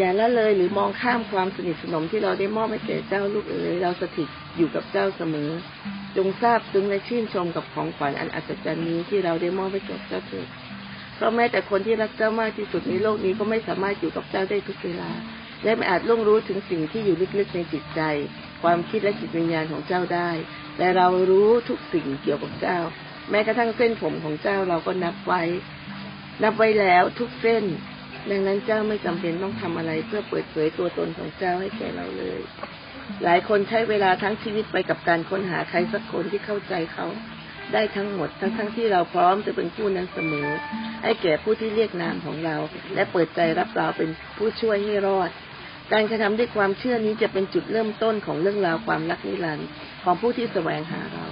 อย่าละเลยหรือมองข้ามความสนิทสนมที่เราได้มอบให้แก่เจ้าลูกเอ๋ยเราสถิตอยู่กับเจ้าเสมอ จงทราบซึ้งและชื่นชมกับของขวัญอันอัศจรรย์นี้ที่เราได้มอบให้แก่เจ้าเถิดเพราะแม้แต่คนที่รักเจ้ามากที่สุดในโลกนี้ก็ไม่สามารถอยู่กับเจ้าได้ทุกเวลา และไม่อาจล่วงรู้ถึงสิ่งที่อยู่ลึกๆในจิตใจ ความคิดและจิตวิญญาณของเจ้าได้แต่เรารู้ทุกสิ่งเกี่ยวกับเจ้า แม้กระทั่งเส้นผมของเจ้าเราก็นับไว้ นับไว้แล้วทุกเส้น ดังนั้นเจ้าไม่จำเป็นต้องทำอะไรเพื่อเปิดเผยตัวตนของเจ้าให้แก่เราเลย หลายคนใช้เวลาทั้งชีวิตไปกับการค้นหาใครสักคนที่เข้าใจเขาได้ทั้งหมดทั้งทั้งที่เราพร้อมจะเป็นผู้นั้นเสมอ ให้แก่ผู้ที่เรียกนามของเรา และเปิดใจรับเราเป็นผู้ช่วยให้รอด การกระทำด้วยความเชื่อนี้จะเป็นจุดเริ่มต้นของเรื่องราวความรักนิรันดร์ของผู้ที่แสวงหาเรา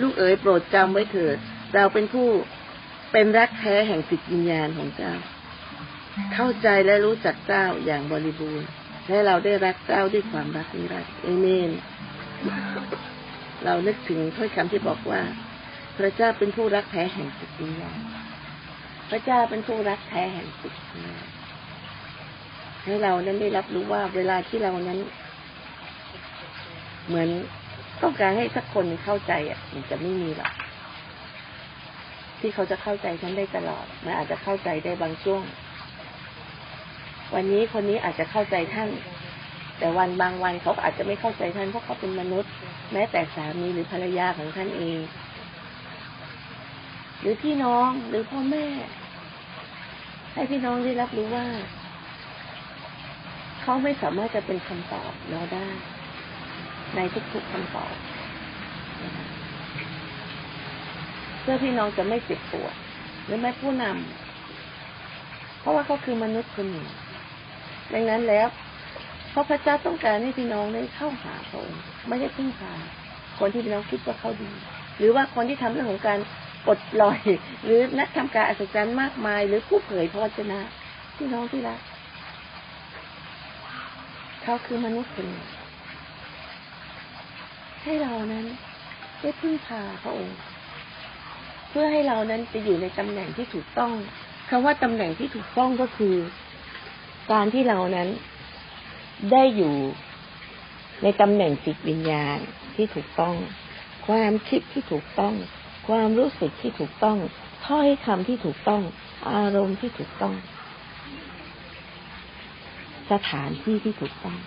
ลูกเอ๋ยโปรดจำไว้เถิด เราเป็นผู้เป็นรักแท้แห่งจิตวิญญาณของเจ้า เข้าใจและรู้จักเจ้าอย่างบริบูรณ์และเราได้รักเจ้าด้วยความรักนิรันดร์เอเมน เรานึกถึงถ้อยคำที่บอกว่า พระเจ้าเป็นผู้รักแท้แห่งจิตวิญญาณพระเจ้าเป็นผู้รักแท้แห่งจิตวิญญาณให้เรานั้นได้รับรู้ว่าเวลาที่เรานั้น เหมือนต้องการให้สักคนเข้าใจอะ มันจะไม่มีหรอกที่เขาจะเข้าใจฉันได้ตลอดมันอาจจะเข้าใจได้บางช่วง วันนี้คนนี้อาจจะเข้าใจท่าน แต่วันบางวันเขาอาจจะไม่เข้าใจท่านเพราะเขาเป็นมนุษย์ แม้แต่สามีหรือภรรยาของท่านเอง หรือพี่น้องหรือพ่อแม่ ให้พี่น้องได้รับรู้ว่า เขาไม่สามารถจะเป็นคำตอบเราได้ ในทุกๆคำตอบเพื่อพี่น้องจะไม่เจ็บปวดหรือแม้ผู้นำเพราะว่าเขาคือมนุษย์คนหนึ่ง ดังนั้นแล้ว เพราะพระเจ้าต้องการให้พี่น้องได้เข้าหาพระองค์ไม่ได้พึ่งพาคนที่พี่น้องคิดว่าเขาดี หรือว่าคนที่ทำเรื่องของการปลดปล่อย หรือนักทำการอัศจรรย์มากมาย หรือผู้เผยพระวจนะพี่น้องที่รักเขาคือมนุษย์คนหนึ่งให้เรานั้นได้พึ่งพาพระองค์ เพื่อให้เรานั้นจะอยู่ในตำแหน่งที่ถูกต้องคำว่าตำแหน่งที่ถูกต้องก็คือ การที่เรานั้นได้อยู่ในตำแหน่งจิตวิญญาณที่ถูกต้อง ความคิดที่ถูกต้อง ความรู้สึกที่ถูกต้องถ้อยคำที่ถูกต้อง อารมณ์ที่ถูกต้อง สถานที่ที่ถูกต้อง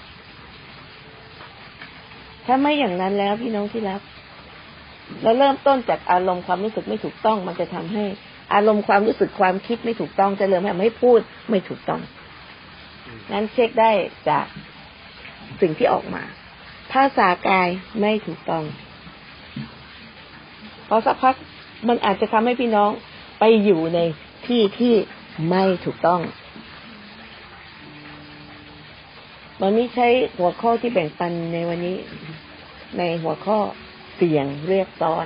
ถ้าไม่อย่างนั้นแล้วพี่น้องที่รักเราเริ่มต้นจากอารมณ์ความรู้สึกไม่ถูกต้อง มันจะทำให้อารมณ์ความรู้สึกความคิดไม่ถูกต้องจะเริ่มทำให้พูดไม่ถูกต้อง นั้นเช็คได้จากสิ่งที่ออกมา ภาษากายไม่ถูกต้องพอสักพักมันอาจจะทำให้พี่น้องไปอยู่ในที่ที่ไม่ถูกต้อง วันนี้ใช้หัวข้อที่แบ่งปันในวันนี้ ในหัวข้อเสียงเรียกซ้อน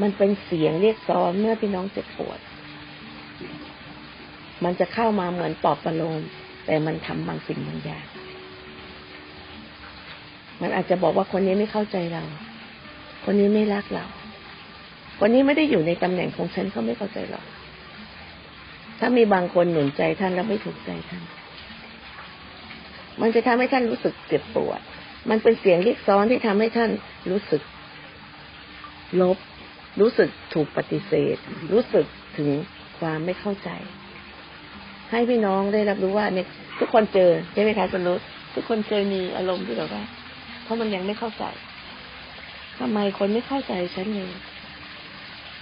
มันเป็นเสียงเรียกซ้อนเมื่อพี่น้องเจ็บปวด มันจะเข้ามาเหมือนปอบประโลม แต่มันทำบางสิ่งบางอย่าง มันอาจจะบอกว่าคนนี้ไม่เข้าใจเรา คนนี้ไม่รักเรา คนนี้ไม่ได้อยู่ในตำแหน่งของฉันเขาไม่เข้าใจเราถ้ามีบางคนหนุนใจท่านแล้วไม่ถูกใจท่าน มันจะทำให้ท่านรู้สึกเจ็บปวด มันเป็นเสียงเรียกซ้อนที่ทำให้ท่านรู้สึกลบ รู้สึกถูกปฏิเสธ รู้สึกถึงความไม่เข้าใจ ให้พี่น้องได้รับรู้ว่าเนี่ยทุกคนเจอใช่ไหมคะคุณรู้ทุกคนเคยมีอารมณ์ที่แบบว่า เพราะมันยังไม่เข้าใจทำไมคนไม่เข้าใจฉันเลย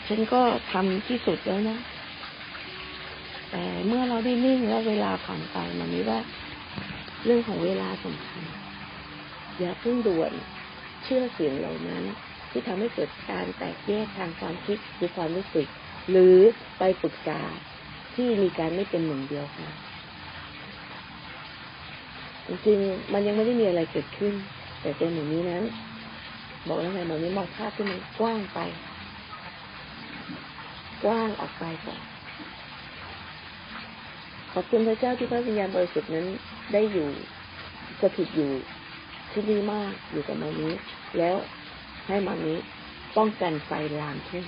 ฉันก็ทำที่สุดแล้วนะแต่เมื่อเราได้นิ่งแล้วเวลาผ่านไปมันนี้ว่า เรื่องของเวลาสำคัญ อย่าเพิ่งด่วนเชื่อเสียงเหล่านั้น ที่ทำให้เกิดการแตกแยกทางความคิดหรือความรู้สึก หรือไปปรึกษา ที่มีการไม่เป็นหนึ่งเดียวกันจริงๆมันยังไม่ได้มีอะไรเกิดขึ้น แต่เป็นอย่างนี้นั้น บอกแล้วไงแบบนี้มองภาพที่มันกว้างไป กว้างออกไปก่อนขอบคุณพระเจ้าที่พระวิญญาณบริสุทธิ์นั้นได้อยู่สถิตอยู่ที่นี่มากอยู่กับมานี้ แล้วให้มานี้ป้องกันไฟลามขึ้น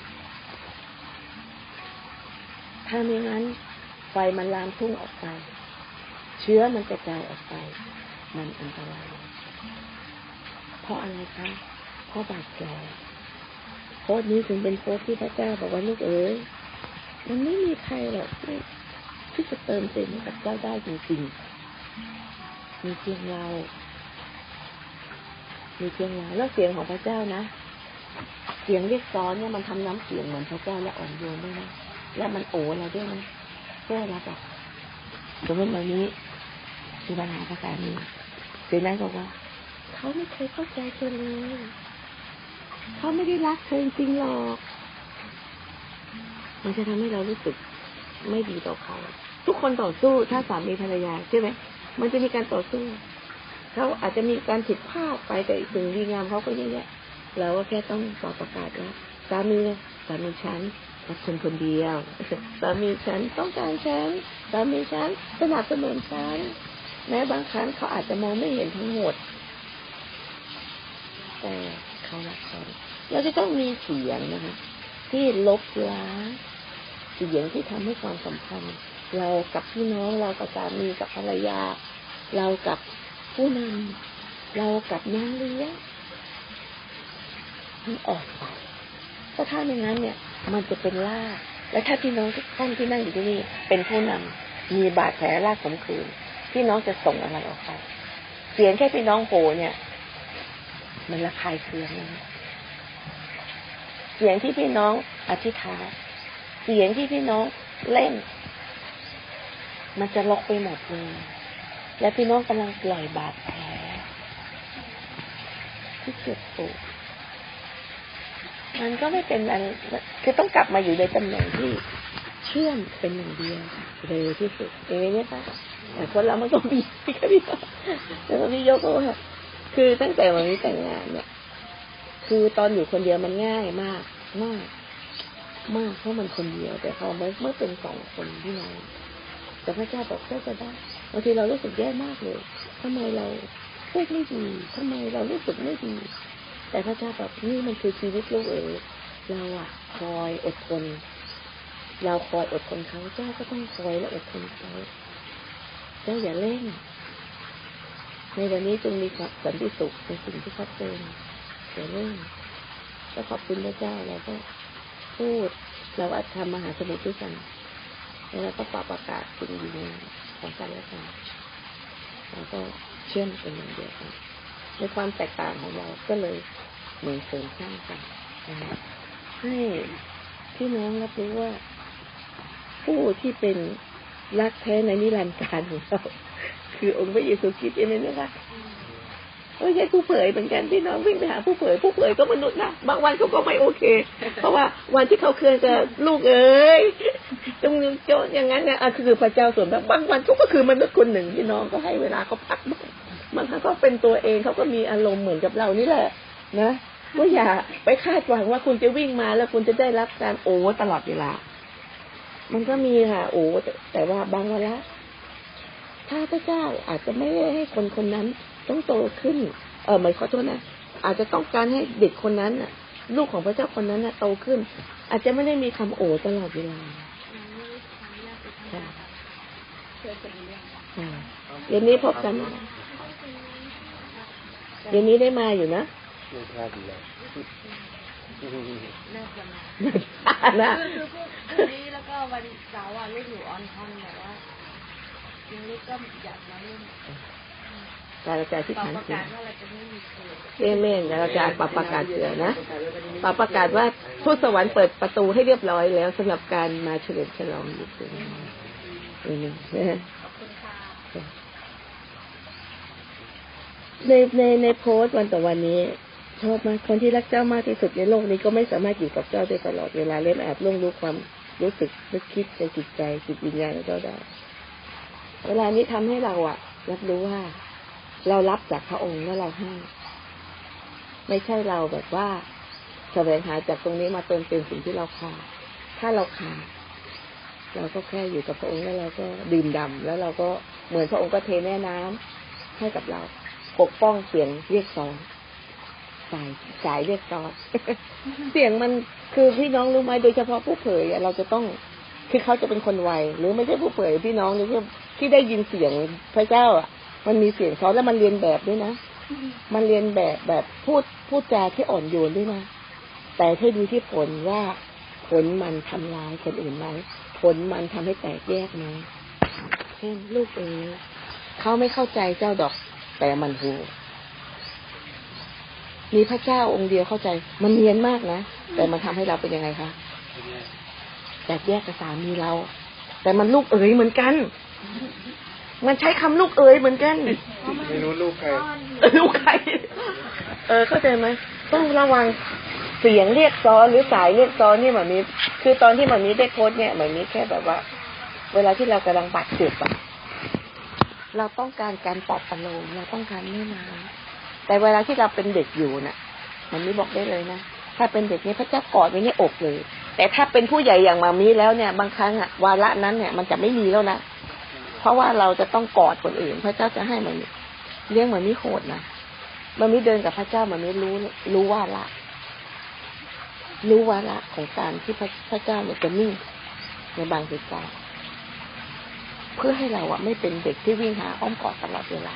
ถ้าไม่งั้น ไฟมันลามทุ่งออกไป เชื้อมันกระจายออกไป มันอันตราย เพราะอะไรคะเพราะบาดแผลโค้ดนี้ถึงเป็นโค้ดที่พระเจ้าบอกว่าลูกเอ๋ยมันไม่มีใครหรอกที่ที่จะเติมเต็มกับเจ้าได้จริงๆ มีเพียงเรา มีเพียงเราแล้วเสียงของพระเจ้านะ เสียงเรียกซ้อนเนี่ยมันทำน้ำเสียงเหมือนพระเจ้าและอ่อนโยนด้วยนะ และมันโอ้เราด้วยนะเพื่อรับอะสมมติวันนี้มีปัญหาภาษานี้เสียนั้นบอกว่า เขาไม่เคยเข้าใจเธอเลยเขาไม่ได้รักเธอจริงๆหรอก มันจะทำให้เรารู้สึกไม่ดีต่อเขา ทุกคนต่อสู้ถ้าสามีภรรยาใช่ไหมมันจะมีการต่อสู้เขาอาจจะมีการผิดพลาดไปแต่สิ่งดีงามเขาก็เยอะแยะเราก็แค่ต้องบอประกาศว่าสามีสามีฉัน รักคนคนเดียวสามีฉันต้องการฉันสามีฉันสนับสนุนฉันแม้บางครั้งเขาอาจจะมองไม่เห็นทั้งหมด แต่เขารักฉันเราจะต้องมีเสียงนะคะ ที่ลบล้างเสียงที่ทำให้ความสัมพันธ์เรากับพี่น้องเรากับสามีกับภรรยา เรากับผู้นำเรากับน้องเลี้ยงมันออกไปถ้าถ้าอย่างนั้นเนี่ย มันจะเป็นลากและถ้าพี่น้องทุกท่านที่นั่งอยู่ที่นี่ เป็นผู้นำมีบาดแผลลากขมคืนพี่น้องจะส่งอะไรออกไปเสียงแค่พี่น้องโหเนี่ย มันระคายเคืองนะเสียงที่พี่น้องอธิษฐานเสียงที่พี่น้องเล่น มันจะลกไปหมดเลยและพี่น้องกำลังปล่อยบาดแผลที่เจ็บปวด มันก็ไม่เป็นอะไรคือต้องกลับมาอยู่ในตำแหน่งที่เชื่อมเป็นหนึ่งเดียวเร็วที่สุดเองเนี่ยค่ะแต่คนเรามันก็มีก็มีแล้วพี่ยกก็ว่าคือตั้งแต่วันนี้แต่งงานเนี่ย คือตอนอยู่คนเดียวมันง่ายมากมาก มากเพราะมันคนเดียว แต่พอเมื่อเมื่อเป็นสองคนพี่น้องแต่พระเจ้าบอกเจ้าจะได้บางทีเรารู้สึกแย่มากเลยทำไมเราพูดไม่ดีทำไมเรารู้สึกไม่ดี แต่พระเจ้าแบอกนี่มันคือชีวิตลูกเอ๋ยเราอะคอยอดทน เราคอยอดทนเขาเจ้าก็ต้องคอยและอดทนเขาเจ้าอย่าเล่น ในวันนี้จงมีความสันติสุขในสิ่งที่ชัดเจนอย่าเล่นก็ขอบคุณพระเจ้าเราก็พูดเราอาจทำมหาสมุทรด้วยกันแล้วเราก็ปรับประกาศสิ่งดีของกันและกันเราก็เชื่อมเป็นอย่างเดียวกัน ในความแตกต่างของเราก็เลยเหมือนเสริมสร้างกันนะให้พี่น้องรับรู้ว่า ผู้ที่เป็นรักแท้ในนิรันดร์การของเราคือองค์พระเยซูคริสต์เองนะคะไม่ใช่ผู้เผยเหมือนกันพี่น้องวิ่งไปหาผู้เผย ผู้เผยก็มนุษย์นะบางวันเขาก็ไม่โอเค เพราะว่าวันที่เขาเคลื่อนกับลูกเอ้ยตรงนี้โจอย่างนั้นเนี่ยคือพระเจ้าส่วนบบบางวันเขาก็คือมนุษย์คนหนึ่งพี่น้องก็ให้เวลาเขาพักบ้าง บางครั้งก็เป็นตัวเองเขาก็มีอารมณ์เหมือนกับเรานี่แหละ นะว่าอย่าไปคาดหวังว่าคุณจะวิ่งมาแล้วคุณจะได้รับการโอ้ตลอดเวลา มันก็มีค่ะโอ้แต่ว่าบางเวลาถ้าพระเจ้าอาจจะไม่ได้ให้คนคนนั้นต้องโตขึ้น เออหมายขอโทษนะอาจจะต้องการให้เด็กคนนั้นน่ะ ลูกของพระเจ้าคนนั้นน่ะโตขึ้น อาจจะไม่ได้มีคำโอ้ตลอดเวลาค่ะเดี๋ยวนี้พบกัน เดี๋ยวนี้ได้มาอยู่นะไม่พลาดเลยน่าจะมานะคือคือพรุ่งนี้แล้วก็วันเสาร์อะลูกอยู่ออนคอนแต่ว่าทีนี้ก็อยากมาเล่นการเราจะที่ตอนฐานประเสืกาอศว่าเราจะไม่มีเสือเล่นเล่นๆเราจะปรับประกาศเสือนะปรับประกาศว่าทูตสวรรค์เปิดประตูให้เรียบร้อยแล้วสำหรับการมาเฉลิมฉลองอยู่คืนนี้นะขอบคุณค่ะ ในในในโพสต์วันต่อวันนี้ ชอบมากคนที่รักเจ้ามากที่สุดในโลกนี้ก็ไม่สามารถอยู่กับเจ้าได้ตลอดเวลาเล่นแอาจล่วงรู้ความรู้สึกนึกคิดในจิตใจจิตวิญญาณของเจ้าได้เวลานี้ทำให้เราอะรับรู้ว่า เรารับจากพระองค์และเราให้ไม่ใช่เราแบบว่าแสวงหาจากตรงนี้มาเติมเต็มสิ่งที่เราขาดถ้าเราขาดเราก็แค่อยู่กับพระองค์แล้วเราก็ดื่มด่ำแล้วเราก็เหมือนพระองค์ก็เทแม่น้ำให้กับเรา ปกป้องเสียงเรียกซ้อนสายสายเรียกซ้อนเสียงมันคือพี่น้องรู้ไหมโดยเฉพาะผู้เผยเราจะต้องคือเขาจะเป็นคนไวหรือไม่ใช่ผู้เผยพี่น้องที่ที่ได้ยินเสียงพระเจ้าอะ มันมีเสียงเขาแล้วมันเรียนแบบด้วยนะมันเรียนแบบแบบพูดพูดจาที่อ่อนโยนด้วยนะแต่ให้ดูที่ผลว่าผลมันทำร้ายคนอื่นไหมผลมันทำให้แตกแยกไหมเช่นลูกเอ๋ยเขาไม่เข้าใจเจ้าดอก แต่มันหูมีพระเจ้าองค์เดียวเข้าใจ มันเนียนมากนะ แต่มันทำให้เราเป็นยังไงคะแตกแยกกับสามีเรา แต่มันลูกเอ๋ยเหมือนกัน มันใช้คำลูกเอ๋ยเหมือนกันไม่รู้ลูกใครลูกใครเออเข้าใจไหมต้องระวังเสียงเรียกซ้อนหรือสายเรียกซ้อนนี่เหมือนมีคือตอนที่เหมันมีได้โพสต์เนี่ยเหมือนมีแค่แบบว่า เวลาที่เรากำลังบาดเจ็บอะ เราต้องการการปลอบประโลมเราต้องการไม่นานแต่เวลาที่เราเป็นเด็กอยู่น่ะ มันไม่บอกได้เลยนะถ้าเป็นเด็กนี่พระเจ้ากอดไว้ในอกเลย แต่ถ้าเป็นผู้ใหญ่อย่างมามีแล้วเนี่ย บางครั้งอะวาระนั้นเนี่ย มันจะไม่มีแล้วนะเพราะว่าเราจะต้องกอดคนอื่น พระเจ้าจะให้มันเลี้ยงเหมือนไม่โหดนะมันไม่เดินกับพระเจ้ามันไม่รู้รู้ว่าละ รู้วาระของการที่พระพระเจ้าเนี่ยจะนิ่งในบางเหตุการณ์ เพื่อให้เราอะไม่เป็นเด็กที่วิ่งหาอ้อมกอดตลอดเวลา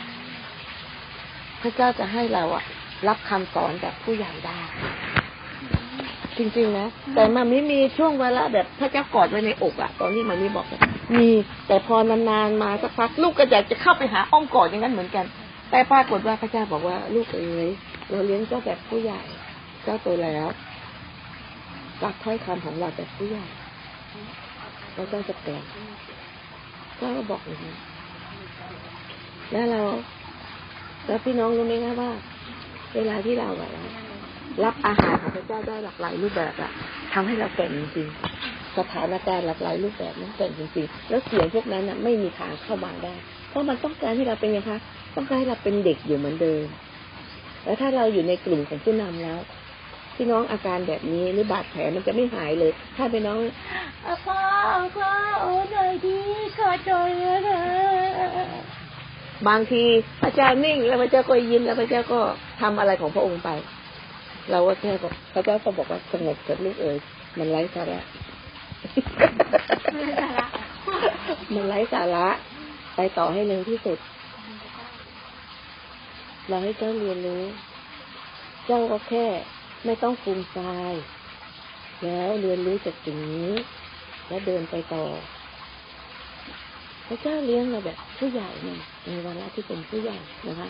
พระเจ้าจะให้เราอะรับคำสอนจากผู้ใหญ่ได้ จริงๆนะแต่มันไม่มีช่วงเวลาแบบพระเจ้ากอดไว้ในอกอะตอนนี้มันไม่บอกมีแต่พอนานๆมาสักพักลูกก็อยากจะเข้าไปหาอ้อมกอดอย่างนั้นเหมือนกัน แต่ปรากฏว่าพระเจ้าบอกว่า ลูกเอ๋ยเราเลี้ยงเจ้าแบบผู้ใหญ่เจ้าโตแล้วรับถ้อยคำของเราแบบผู้ใหญ่แล้วเจ้าจะแปลง ก็บอกอย่างนี้แล้วเรา แล้วพี่น้องรู้ไหมคะว่า เวลาที่เราแบบรับอาหารของพระเจ้าได้หลากหลายรูปแบบอะทำให้เราแต่งจริงสถานการณ์หลากหลายรูปแบบนั้นแต่งจริงๆแล้วเสียงพวกนั้นอะไม่มีทางเข้ามาได้ เพราะมันต้องการให้เราเป็นยังไงคะต้องการให้เราเป็นเด็กอยู่เหมือนเดิม แล้วถ้าเราอยู่ในกลุ่มของผู้นำแล้ว พี่น้องอาการแบบนี้หรือบาดแผลมันจะไม่หายเลย ถ้าพี่น้องอาพ่อพ่อโอ้หน่อยดีขอโทษนะบางทีพระเจ้านิ่งแล้วพระเจ้าก็ยิ้มแล้วพระเจ้าก็ทำอะไรของพระองค์ไป เราก็แค่บอกพระเจ้าก็บอกว่าสงบเถิดลูกเอ๋ยมันไร้สาระไม่ได้ละมันไร้สาระ ไปต่อให้เร็วที่สุด เราให้เจ้าเรียนรู้ เจ้าก็แค่ ไม่ต้องฟูมฟายแล้วเรียนรู้จากสิ่งนี้ แล้วเดินไปต่อ พระเจ้าเลี้ยงเราแบบผู้ใหญ่เนี่ยในเวลาที่เป็นผู้ใหญ่นะคะ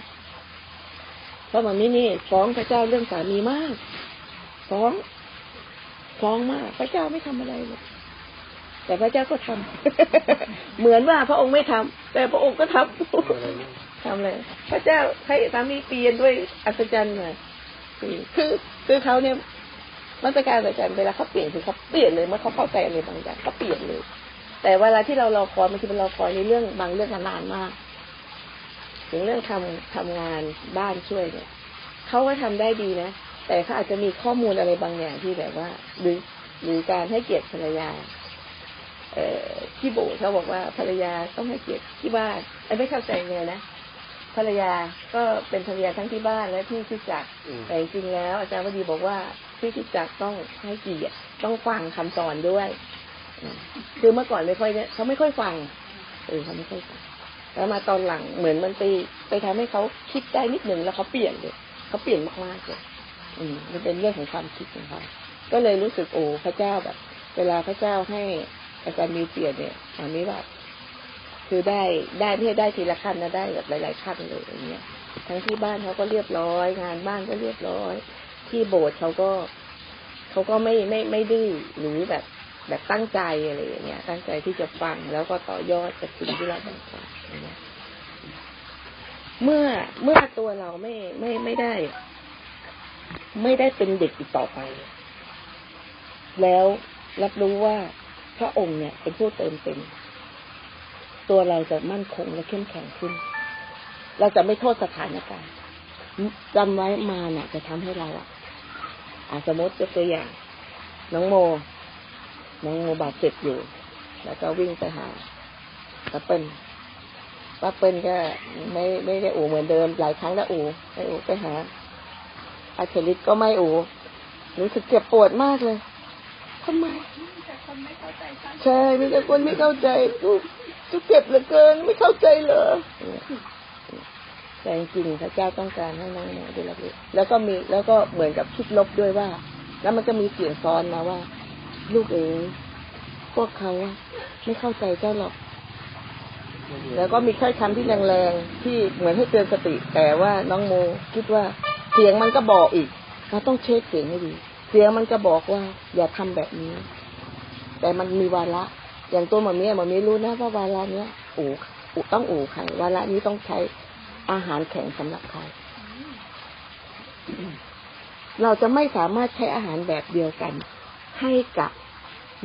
เพราะมันนี่นี่ฟ้องพระเจ้าเรื่องสามีมาก ฟ้องฟ้องมาก พระเจ้าไม่ทำอะไรเลยแต่พระเจ้าก็ทำเหมือนว่าพระองค์ไม่ทำแต่พระองค์ก็ทำทำเลย พระเจ้าให้สามีเปลี่ยนด้วยอัศจรรย์เลย คือคือเขาเนี่ยมาตรการอัศจรรย์เวลาเขาเปลี่ยนคือเขาเปลี่ยนเลยเมื่อเขาเข้าใจอะไรบางอย่างเขาเปลี่ยนเลย แต่เวลาที่เรารอคอยบางทีมันรอคอยในเรื่องบางเรื่องนานมากถึงเรื่องทำทำงานบ้านช่วยเนี่ยเขาก็ทำได้ดีนะแต่เขาอาจจะมีข้อมูลอะไรบางอย่างที่แบบว่า หรือหรือการให้เกียรติภรรยา เอ่อที่โบสถ์เขาบอกว่าภรรยาต้องให้เกียรติที่บ้านไอ้ไม่เข้าใจไงนะ ภรรยาก็เป็นภรรยาทั้งที่บ้านและที่ที่จักรอืมแต่จริงๆแล้ว อาจารย์วดีบอกว่าที่ที่จักรต้องให้เกียรติต้องฟังคำสอนด้วยอืมคือเมื่อก่อนไม่ค่อยเนี่ยเขาไม่ค่อยฟังเออเขาไม่ค่อยฟังแล้วมาตอนหลังเหมือนมันไปไปทำให้เขาคิดได้นิดหนึ่งแล้วเขาเปลี่ยนเลยเขาเปลี่ยนมากๆเลยอืมมันเป็นเรื่องของความคิดของเขาก็เลยรู้สึกโอ้พระเจ้าแบบ เวลาพระเจ้าให้อาจารย์มีเปลี่ยนเนี่ยอันนี้แบบ คือได้ได้ไม่ใช่ได้ทีละขั้นนะได้แบบหลาย ๆ ขั้นเลยอย่างเงี้ยทั้งที่บ้านเขาก็เรียบร้อย งานบ้านก็เรียบร้อย ที่โบสถ์เขาก็เขาก็ไม่ไม่ไม่ดื้อหรือแบบแบบตั้งใจอะไรอย่างเงี้ย ตั้งใจที่จะฟังแล้วก็ต่อยอดจากสิ่งที่เราต้องการอย่างเงี้ยเมื่อเมื่อตัวเราไม่ไม่ไม่ได้ ไม่ได้เป็นเด็กอีกต่อไป แล้วรับรู้ว่าพระองค์เนี่ยเป็นผู้เติมเต็ม ตัวเราจะมั่นคงและเข้มแข็งขึ้น เราจะไม่โทษสถานการณ์จำไว้มาเนี่ยจะทำให้เราอะอะสมมติยกตัวอย่าง น้องโม น้องโมบาดเจ็บอยู่ แล้วก็วิ่งไปหาป้าเปิ้ลป้าเปิ้ลก็ไม่ไม่ได้อูเหมือนเดิม หลายครั้งแล้วอูไปอูไปหาอาเชลิตก็ไม่อูรู้สึกเจ็บปวดมากเลยทำไม คนไม่เข้าใจท่านใช่มีแต่คนไม่เข้าใจลูกทุกเจ็บเหลือเกิน ไม่เข้าใจเหรอแต่จริงพระเจ้าต้องการให้น้องโมได้รับรู้แล้วก็มีแล้วก็เหมือนกับคิดลบด้วยว่า แล้วมันก็มีเสียงซ้อนมาว่า ลูกเอ๋ยพวกเขาไม่เข้าใจเจ้าหรอก แล้วก็มีถ้อยคำที่แรงๆที่เหมือนให้เตือนสติ แต่ว่าน้องโมคิดว่าเสียงมันก็บอกอีกเราต้องเช็คเสียงให้ดี เสียงมันก็บอกว่า อย่าทำแบบนี้ แต่มันมีวาระ อย่างตัวหมามีหมามีรู้นะว่าวาระเนี้ยอู่อู่ต้องอู่ใครวาระนี้ต้องใช้อาหารแข็งสำหรับใคร เราจะไม่สามารถใช้อาหารแบบเดียวกัน ให้กับ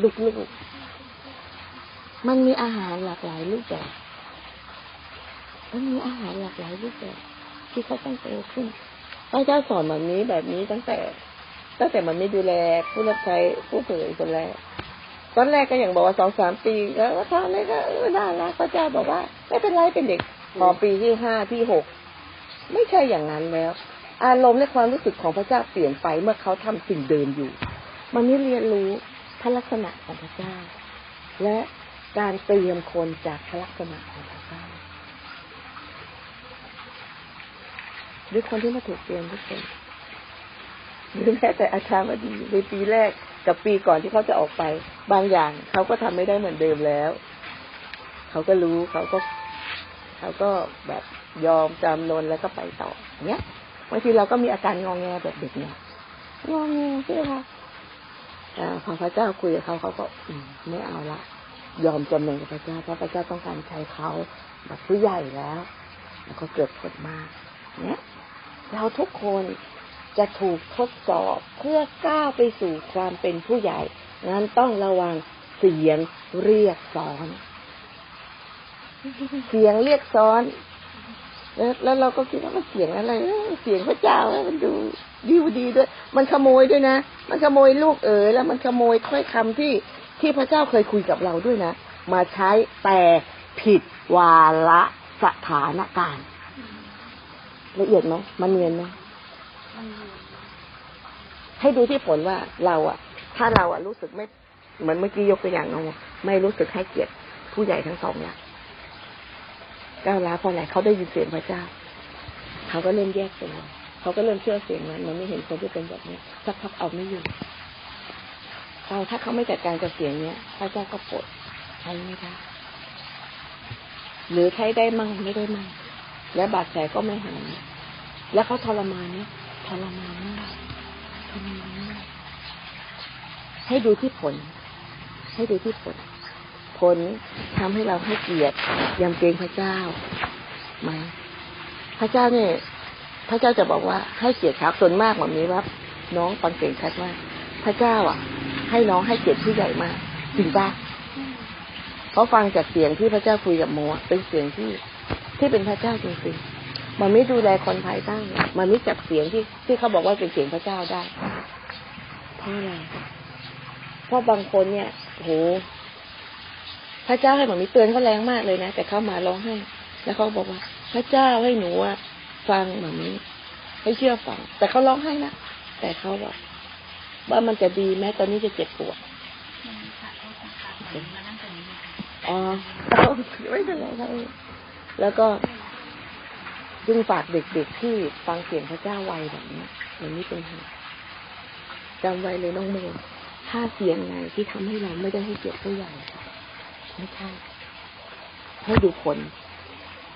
ลูกๆ มันมีอาหารหลากหลายรูปแบบมันมีอาหารหลากหลายรูปแบบที่เขาต้องโตขึ้นพระเจ้าสอนแบบนี้แบบนี้ตั้งแต่ ตั้งแต่มันไม่ดูแลผู้รับใช้ผู้เผยคนแรก ตอนแรกก็อย่างบอกว่าสองสามปี แล้วก็ทำอะไรก็เออน่ารักพระเจ้าบอกว่า ไม่เป็นไรเป็นเด็กพอปีที่ห้าที่หกไม่ใช่อย่างนั้นแล้ว อารมณ์และความรู้สึกของพระเจ้าเปลี่ยนไปเมื่อเขาทำสิ่งเดิมอยู่ มันนี่เรียนรู้พระลักษณะของพระเจ้า และการเตรียมคนจากพระลักษณะของพระเจ้าหรือคนที่มาถูกเตรียมทุกคนหรือแม้แต่อาจารย์วดีในปีแรกกับปีก่อนที่เขาจะออกไป บางอย่างเขาก็ทำไม่ได้เหมือนเดิมแล้ว เขาก็รู้เขาก็เขาก็แบบยอมจำนนแล้วก็ไปต่อเนี้ยบางทีเราก็มีอาการงองแงแบบเด็กเนี่ยงองแงใช่ไหมคะอ่พอพระเจ้าคุยกับเขาเขาก็ไม่เอาละยอมจำนนกับพระเจ้าเพราะพระเจ้าต้องการใช้เขาแบบผู้ใหญ่แล้ว แล้วก็เกิดผลมากเนี่ยเราทุกคนจะถูกทดสอบเพื่อก้าวไปสู่ความเป็นผู้ใหญ่ งั้นต้องระวังเสียงเรียกซ้อน เสียงเรียกซ้อนแล้วแล้วเราก็คิดว่ามันเสียงอะไร เสียงพระเจ้าแล้วมันดูดีดีด้วย มันขโมยด้วยนะ มันขโมยลูกเอ๋ยแล้วมันขโมยถ้อยคำที่ที่พระเจ้าเคยคุยกับเราด้วยนะ มาใช้แต่ผิดวาระสถานการณ์ละเอียดไหมมันเนียนไหมให้ดูที่ผลว่าเราอะ ถ้าเราอะรู้สึกไม่เหมือนเมื่อกี้ยกตัวอย่างเอาไม่รู้สึกให้เกียรติผู้ใหญ่ทั้งสองอย่างก้าวร้าวพอะไรเขาได้ยินเสียงพระเจ้า เขาก็เริ่มแยกตัวเขาก็เริ่มเชื่อเสียงนั้นมันไม่เห็นคนที่เป็นแบบนี้สักพักเอาไม่อยู่เราถ้าเขาไม่จัดการกับเสียงเนี้ยพระเจ้าก็ปลดใช้ไม่ได้หรือใช้ได้มั่งไม่ได้มั่งและบาดแผลก็ไม่หายแล้วเขาทรมานเนี่ยทรมานมากทรมานมาก ให้ดูที่ผล ให้ดูที่ผล ผลทำให้เราให้เกียรติยำเกรงพระเจ้าไหมพระเจ้าเนี่ยพระเจ้าจะบอกว่าให้เกียรติครับส่วนมากแบบนี้ว่า น้องฟังเสียงชัดมาก พระเจ้าอะ ให้น้องให้เกียรติผู้ใหญ่มากจริงปะเพราะฟังจากเสียงที่พระเจ้าคุยกับโมเป็นเสียงที่ที่เป็นพระเจ้าจริงๆมันไม่ดูแลคนภายใต้มันไม่จับเสียงที่ที่เขาบอกว่าเป็นเสียงพระเจ้าได้เพราะอะไร เพราะบางคนเนี่ยโหพระเจ้าให้หมันมีเตือนเขาแรงมากเลยนะแต่เขามาร้องไห้ แล้วเขาบอกว่า พระเจ้าให้หนูอะฟังแบบนี้ให้เชื่อฟัง แต่เขาร้องไห้นะแต่เขาบอกว่ามันจะดีแม้ตอนนี้จะเจ็บปวดอ๋อไม่เป็นไรครับแล้วก็จึงฝากเด็กๆที่ฟังเสียงพระเจ้าไวแบบนี้มันไม่เป็นเหตุจำไว้เลยน้องโม ถ้าเสียงไหนที่ทำให้เราไม่ได้ให้เกียรติผู้ใหญ่ไม่ใช่ให้ดูผล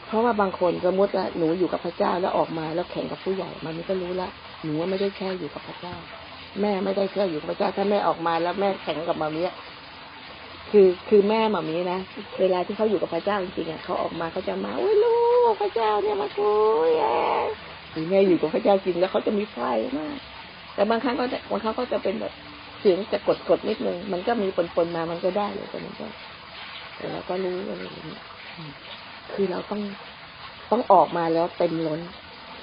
เพราะว่าบางคนสมมติว่าหนูอยู่กับพระเจ้าแล้วออกมาแล้วแข่งกับผู้ใหญ่ มันก็รู้ละหนูว่าไม่ได้แค่อยู่กับพระเจ้า แม่ไม่ได้แค่อยู่กับพระเจ้าถ้าแม่ออกมาแล้วแม่แข่งกับมามีคือคือแม่หมามีนะเวลาที่เขาอยู่กับพระเจ้าจริงๆอะเขาออกมาเขาจะมาโอ้ยลูกพระเจ้าเนี่ยมาคุยแอะหรือแม่อยู่กับพระเจ้าจริงแล้วเขาจะมีไฟมากแต่บางครั้งก็บางครั้งก็จะเป็นแบบ เสียงจะกดกดๆนิดนึง มันก็มีปนๆมามันก็ได้เลยแต่มันก็แต่เราก็รู้อะไรอย่างเงี้ยคือเราต้องต้องออกมาแล้วเต็มล้น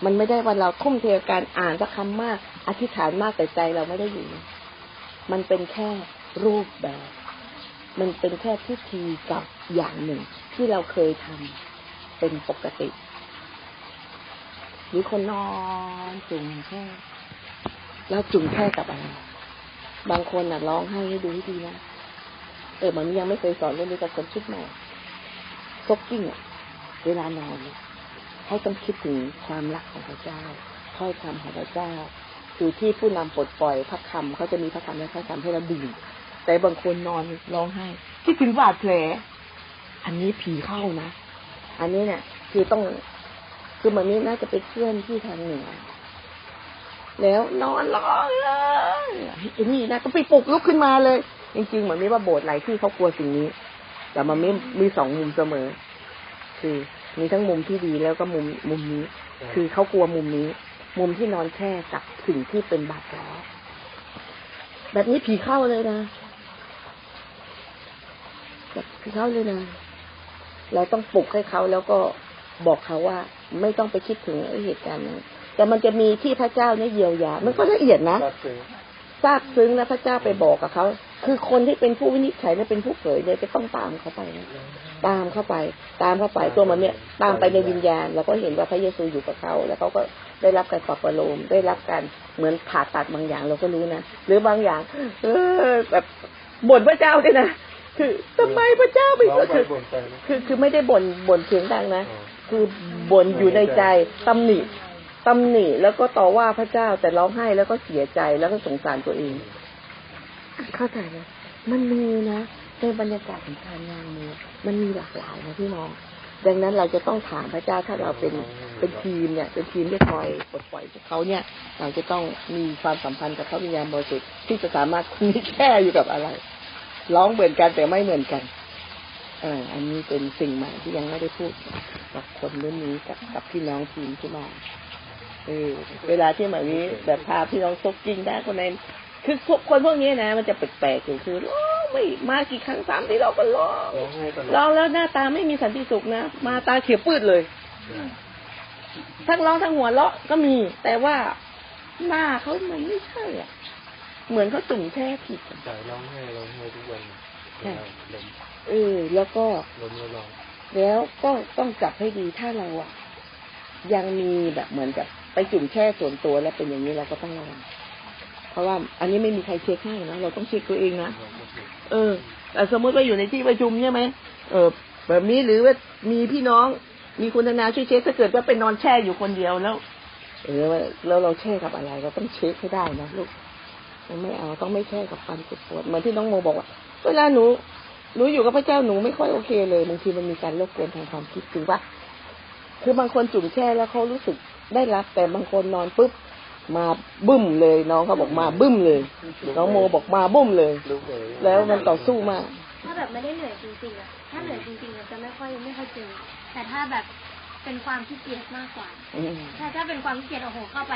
มันไม่ได้ว่าเราทุ่มเทกับการอ่านสักคำมาก อธิษฐานมากแต่ใจเราไม่ได้อยู่ มันเป็นแค่รูปแบบ มันเป็นแค่พิธีกับอย่างหนึ่ง ที่เราเคยทำเป็นปกติหรือคนนอนจุ่มแค่ แล้วจุ่มแค่กับอะไร บางคนน่ะร้องไห้ให้ดูให้ดีนะ เออมันยังไม่เคยสอนเรื่องนี้กับคนชุดใหม่ซกกิ้งอะ เวลานอนเนี่ยให้ต้องคิดถึงความรักของพระเจ้าถ้อยคำของพระเจ้า คือที่ผู้นำปลดปล่อยพระคำเขาจะมีพระคำและถ้อยคำให้เราดื่มแต่บางคนนอนร้องไห้คิดถึงบาดแผล อันนี้ผีเข้านะ อันนี้เนี่ยคือต้อง คือมันนี้น่าจะไปเคลื่อนที่ทางเหนือ แล้วนอนร้องเลยไอ้นี่นะก็ไปปลุกลุกขึ้นมาเลย จริงๆเหมือนมีว่าโบสถ์หลายที่เขากลัวสิ่งนี้ แต่มันไม่มีสองมุมเสมอ คือมีทั้งมุมที่ดีแล้วก็มุมมุมนี้ คือเขากลัวมุมนี้ มุมที่นอนแช่กับสิ่งที่เป็นบาดแผลแบบนี้ผีเข้าเลยนะแบบผีเข้าเลยนะเราต้องปลุกให้เขาแล้วก็บอกเขาว่า ไม่ต้องไปคิดถึงไอ้เหตุการณ์นั้น แต่มันจะมีที่พระเจ้าเนี่ยเยียวยา มันก็ละเอียดนะทราบซึ้งทราบซึ้งนะพระเจ้าไปบอกกับเขา คือคนที่เป็นผู้วินิจฉัยและเป็นผู้เผยเนี่ยจะต้องตามเขาไปนะตามเข้าไป ตามเข้าไปตัวมันเนี่ย ตามไปในวิญญาณ แล้วก็เห็นว่าพระเยซูอยู่กับเขา แล้วเขาก็ได้รับการปลอบประโลมได้รับการเหมือนผ่าตัดบางอย่างเราก็รู้นะ หรือบางอย่าง เออแบบบ่นพระเจ้าด้วยนะคือทำไมพระเจ้าไม่ร้องไปคือบ่นไปนะคือคือไม่ได้บ่นบ่นเสียงดังนะอ๋อคือบ่นอยู่ในใจตำหนิ ตำหนิแล้วก็ต่อว่าพระเจ้าแต่ร้องไห้แล้วก็เสียใจแล้วก็สงสารตัวเอง เข้าใจไหมมันมีนะในบรรยากาศของการงานมือมันมีหลากหลายนะพี่น้อง ดังนั้นเราจะต้องถามพระเจ้าถ้าเราเป็นเป็นทีมเนี่ย เป็นทีมที่คอยปลดปล่อยพวกเขาเนี่ย เราจะต้องมีความสัมพันธ์กับพระวิญญาณบริสุทธิ์ที่จะสามารถคุยแค่อยู่กับอะไรร้องเหมือนกันแต่ไม่เหมือนกันเอออันนี้เป็นสิ่งใหม่ที่ยังไม่ได้พูดกับคนรุ่นนี้กับกับพี่น้องทีมที่มา เออเวลาที่แบบนี้แบบพาพี่น้องซกกิ้งได้คนในคือพวกคนพวกนี้นะ มันจะแปลกๆอยู่คือร้องไม่มากี่ครั้งสามที่เราก็ร้องร้องไห้ตลอดร้องแล้วหน้าตาไม่มีสันติสุขนะมาตาเขียวปืดเลย ทั้งร้องทั้งหัวเราะก็มี แต่ว่าหน้าเขามันไม่ใช่อะ เหมือนเขาจุ่มแช่ผิดอะจ่ายร้องไห้ร้องไห้ทุกวันใช่ลมเออ แล้วก็ลมแล้วร้องแล้วก็ต้องจับให้ดีถ้าเราอะ ยังมีแบบเหมือนกับ ไปจุ่มแช่ส่วนตัวแล้วเป็นอย่างนี้เราก็ต้องระวังเพราะว่าอันนี้ไม่มีใครเช็คให้นะเราต้องเช็คตัวเองนะเออแต่สมมติว่าอยู่ในที่ประชุมใช่ไหมเออ แบบนี้หรือว่ามีพี่น้องมีคุณธนาช่วยเช็คถ้าเกิดว่าเป็นนอนแช่อยู่คนเดียวแล้ว เออแล้วเราแช่กับอะไร เราต้องเช็คให้ได้นะลูกไม่เอาต้องไม่แช่กับความเจ็บปวดเหมือนที่น้องโมบอกว่าเวลาหนูหนูอยู่กับพระเจ้าหนูไม่ค่อยโอเคเลยบางทีมันมีการรบกวนทางความคิดถือว่าคือบางคนจุ่มแช่แล้วเขารู้สึก ได้รับแต่บางคนนอนปุ๊บมาบึ้มเลย น้องเขาบอกมาบึ้มเลย น้องโมบอกมาบุ้มเลยลูกเอ๋ยแล้วมันต่อสู้มาก ถ้าแบบไม่ได้เหนื่อยจริงๆอะถ้าเหนื่อยจริงๆอะจะไม่ค่อยไม่ค่อยเจอแต่ถ้าแบบเป็นความขี้เกียจมากกว่าอืมถ้าถ้าเป็นความขี้เกียจโอ้โหเข้าไป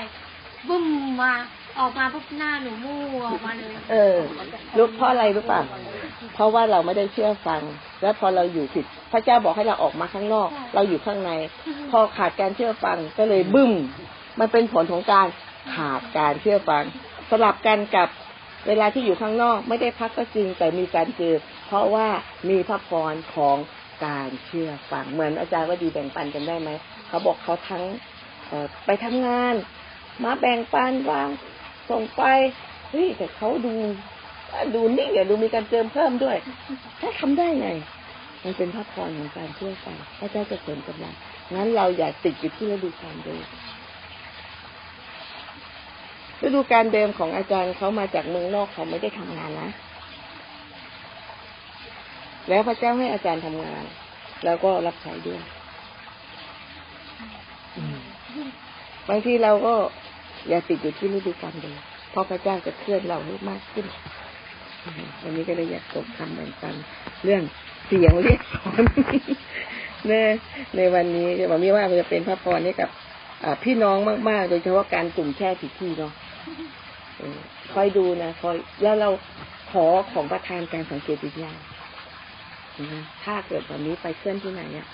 บึ้มมา ออกมาปุ๊บหน้าหนูมู่ออกมาเลย เออรู้เพราะอะไรรู้ป่ะเพราะว่าเราไม่ได้เชื่อฟัง แล้วพอเราอยู่ผิด พระเจ้าบอกให้เราออกมาข้างนอก เราอยู่ข้างใน พอขาดการเชื่อฟังก็เลยบึ้ม มันเป็นผลของการขาดการเชื่อฟัง สลับกันกับเวลาที่อยู่ข้างนอกไม่ได้พักก็จริงแต่มีการเจอ เพราะว่ามีพระพรของการเชื่อฟังเหมือนอาจารย์ว่าดีแบ่งปันกันได้ไหมเขาบอกเขาทั้งเอ่อไปทำงาน มาแบ่งปันวาง ส่งไปเฮ้ยแต่เขาดูดูนิ่งอะดูมีการเติมเพิ่มด้วยถ้าทำได้ไง มันเป็นพระพรของการเชื่อฟังพระเจ้าจะเสริมกำลังงั้นเราอย่าติดอยู่ที่ฤดูกาลเดิมฤดูการเดิมของอาจารย์เขามาจากเมืองนอกเขาไม่ได้ทำงานนะแล้วพระเจ้าให้อาจารย์ทำงาน แล้วก็รับใช้ด้วยอืมบางทีเราก็ อย่าติดอยู่ที่ฤดูกาลเดิมเพราะพระเจ้าจะเคลื่อนเราให้มากขึ้นวันนี้ก็เลยอยากตกคำแบ่งปันเรื่องเสียงเรียกสอนในในวันนี้จะบอกมีว่าจะเป็นพระพรให้กับพี่น้องมาก ๆ โดยเฉพาะการจุ่มแช่ผิดที่เนาะคอยดูนะคอยแล้วเราขอของประธานการสังเกตวิญญาณถ้าเกิดวันนี้ไปเคลื่อนที่ไหนอะ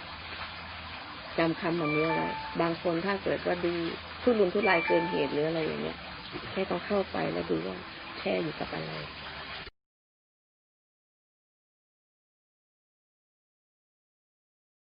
จำคำแบบนี้อาไว้บางคนถ้าเกิดว่าดู ทุรุนทุรายเกินเหตุหรืออะไรอย่างเงี้ยแค่ต้องเข้าไปแล้วดูว่าแช่อยู่กับอะไร